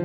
โ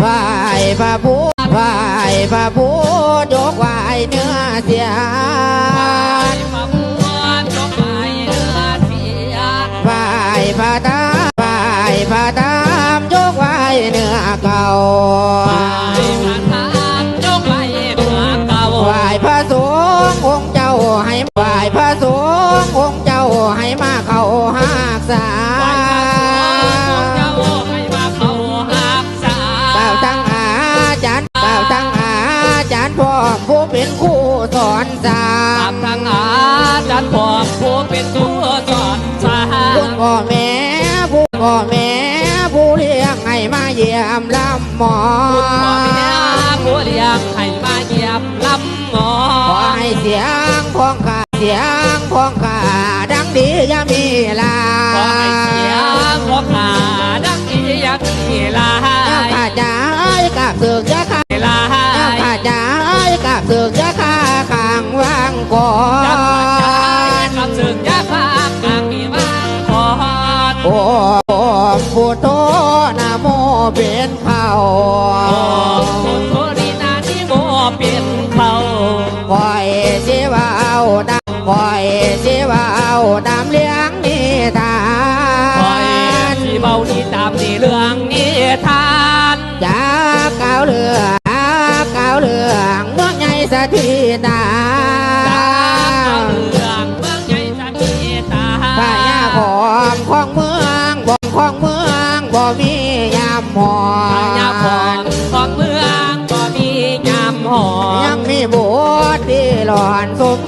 ไหว้พระพุทธไหว้พระพุทธยกไหวเนื้อเสียนมาบวนจบไปเนื้อเสียไหว้พระตามไหว้พระตามยกไหวเนื้อเก่าไปผ่านทางจบไปเมื่อเก่าไหว้พระสงฆ์องค์เจ้าให้ อนสาตามมทางอาจารย์ผมผู้เป็นตัวสอนสาคุณพ่อแม่ผู้พ่อแม่ผู้เลี้ยงให้มาเยี่ยมลำหมอคุณพ่อแม่ผู้เลี้ยงให้มาเยี่ยมลำหมอขอให้เสียงพ้องขาเสียงพ้องขาดังดีอย่ามีลาขอให้เสียงพวกขาดังอีอยามีลาข้าจะให้กับเสือกยะข้าลาข้าจะให้กับเสือกยา โอ้พุทโธนะโมเป็นเขาโอ้คุณโทรีนานิโมเป็นเขาปล่อยสิว่าเอาดำปล่อยสิว่าเอาดำเลี้ยงนิทาคอยนที่เบานี่ตามนี่เรื่องนี้ทานจากเก่าเรือจากเก่าเรื่องเมืองใหญ่สถีนาจากเรื่องเมืองใหญ่จะมีตาพญาของของเมืองบ่อง ของเมืองบ่มียามหอพญาพรของเมืองก็มียามหอยังมีโบสถ์ที่หลอนสมง